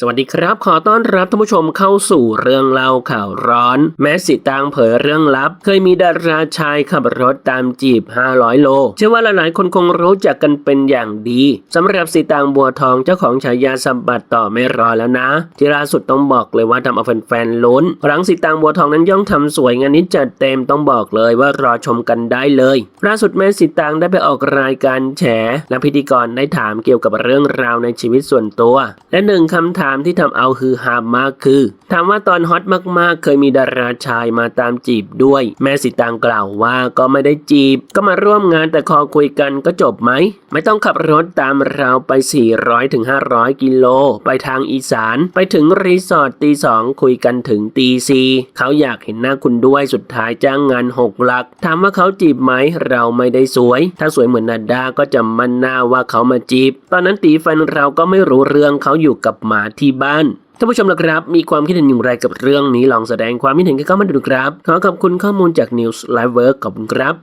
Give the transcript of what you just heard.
สวัสดีครับ ขอต้อนรับท่านผู้ชมเข้าสู่เรื่องเล่าข่าวร้อน แม้สิตางเผยเรื่องลับ เคยมีดาราชายขับรถตามจีบ 500 โล เชื่อว่าหลายๆคนคงรู้จักกันเป็นอย่างดีสำหรับสิตางบัวทองเจ้าของฉายาสมบัติต่อไม่รอแล้วนะ ที่ล่าสุดต้องบอกเลยว่าทำเอาแฟนๆลุ้นหลังสิตางบัวทองนั้นย่องทำสวยงานนี้จัดเต็มต้องบอกเลยว่ารอชมกันได้เลยล่าสุดแม่สิตางได้ไปออกรายการแฉและพิธีกรได้ถามเกี่ยวกับเรื่องราวในชีวิตส่วนตัว และหนึ่งคำถามามที่ทำเอาฮือฮามากคือ ถามว่าตอนฮอตมากๆ เคยมีดาราชายมาตามจีบด้วย แม่สิตางกล่าวว่าก็ไม่ได้จีบ ก็มาร่วมงานแต่คอคุยกันก็จบไหม ไม่ต้องขับรถตามเราไป 400ถึง500กิโล ไปทางอีสาน ไปถึงรีสอร์ทตีสองคุยกันถึงตีสี่เขาอยากเห็นหน้าคุณด้วยสุดท้ายจ้างงานหกหลัก ถามว่าเขาจีบไหมเราไม่ได้สวย ถ้าสวยเหมือนนาดาก็จะมั่นหน้าว่าเขามาจีบ ตอนนั้นตีแฟนเราก็ไม่รู้เรื่องเขาอยู่กับหมาที่บ้านท่านผู้ชมละครับ มีความคิดเห็นอย่างไรกับเรื่องนี้ลองแสดงความคิดเห็นกันเข้ามาดูครับ ขอขอบคุณข้อมูลจาก News Live Work ขอบคุณครับ